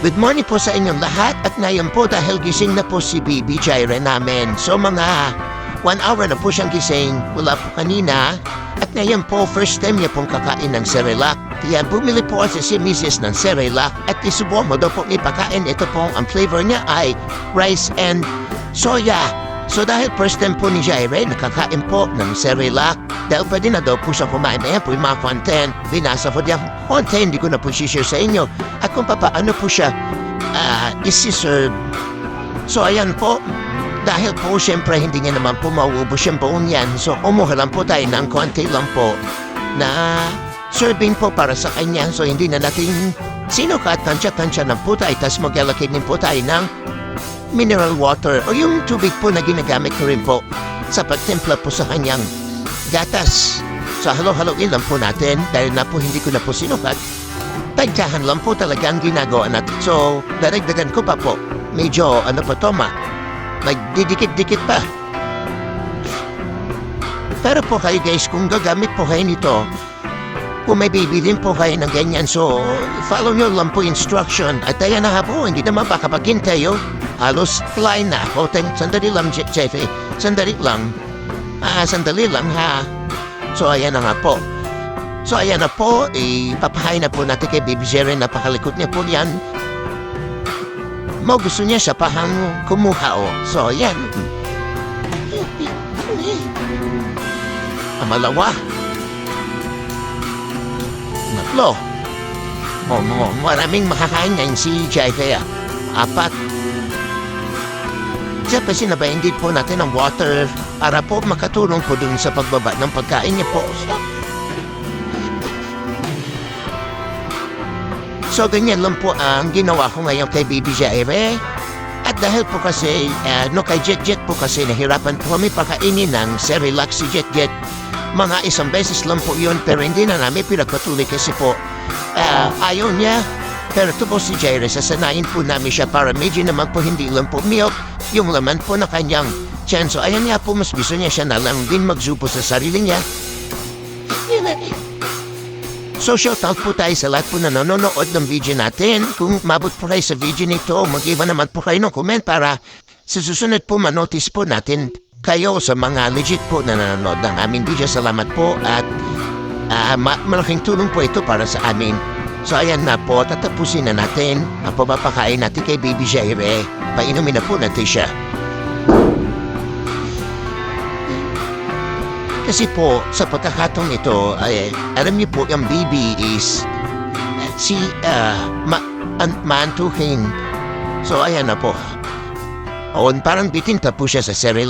Good morning po sa inyong lahat at ngayon po dahil gising na po si Bibi Jaira namin. So mga one hour na po siyang gising mula po kanina at ngayon po first time niya pong kakain ng Cerelac. Kaya bumili po kasi si Mrs. ng Cerelac at isubukan mo daw pong ipakain. Ito po ang flavor niya ay rice and soya. So dahil first time po ni Jaire nakakain po ng Cerelac dahil pwede na daw po siya kumain. Ayan po yung mga content. Binasa po niya content. Hindi ko na po share sa inyo. At kung paano po siya ah, isi-serve. So ayan po. Dahil po siyempre hindi niya naman po mauubos yung buong yan. So umuha lang po tayo ng konti lang po na serving po para sa kanya. So hindi na natin sino ka tansya-tansya ng po tayo. Tapos maglalakid din po tayo ng mineral water o yung tubig po na ginagamit ko rin po sa pagtimpla po sa kanyang gatas. So halo-haloin lang po natin dahil na po hindi ko na po sinukat. Tagkahan lang po talaga ang ginagawa natin. So daragdagan ko pa po. Medyo ano pa to ma. Magdidikit-dikit pa. Pero po kayo guys, kung gagamit po kayo nito, kung may bibilin po kayo ng ganyan, so follow nyo lang po instruction. At ayan na nga po, hindi naman baka paghintay oh. Halos fly na ako. Ten- Sandali lang, Jeffy. Sandali lang. Ah, sandali lang ha. So ayan na nga po. So ayan na po, ipapahay na po natin kay Baby Jerry. Napakalikot niya po yan. Mo gusto niya siya pahang kumuha o. So ayan. Amalawa. Natlo. O, mo, maraming makakain ngayon si Jai kaya. Apat. Diyan pa sinabayin din po natin ang water para po makatulong po dun sa pagbaba ng pagkain niya po. So ganyan lang po ang ginawa ko ngayon kay Baby Jaire. At dahil po kasi, uh, no kay Jet Jet po kasi nahirapan po kami pakainin ng Cerelac si Jet Jet. Mga isang beses lang po yun pero hindi na namin pinagpatuloy kasi po ah, ayaw niya. Pero ito po si Jaire, sasanayin po namin siya para medyo naman po hindi lang po milk yung laman po na kanyang tiyan. So ayan nga po, mas gusto niya siya na lang din magsupo sa sarili niya. So shoutout po tayo sa lahat po na nanonood ng video natin. Kung mabot po kayo sa video nito, mag-iba naman po kayo ng comment para sa susunod po manotice po natin kayo sa mga legit po na nanonood ng aming video. Salamat po at ma- malaking tulong po ito para sa amin. So ayan na po, tatapusin na natin ang pamapakain natin kay Baby Jaire. Painumin na po natin siya. Kasi po, sa pagkakataong ito, ay, alam niyo po, yung baby is si ah, ma, an, maantukin. So, ayan na po. O, parang bitin po siya sa cereal.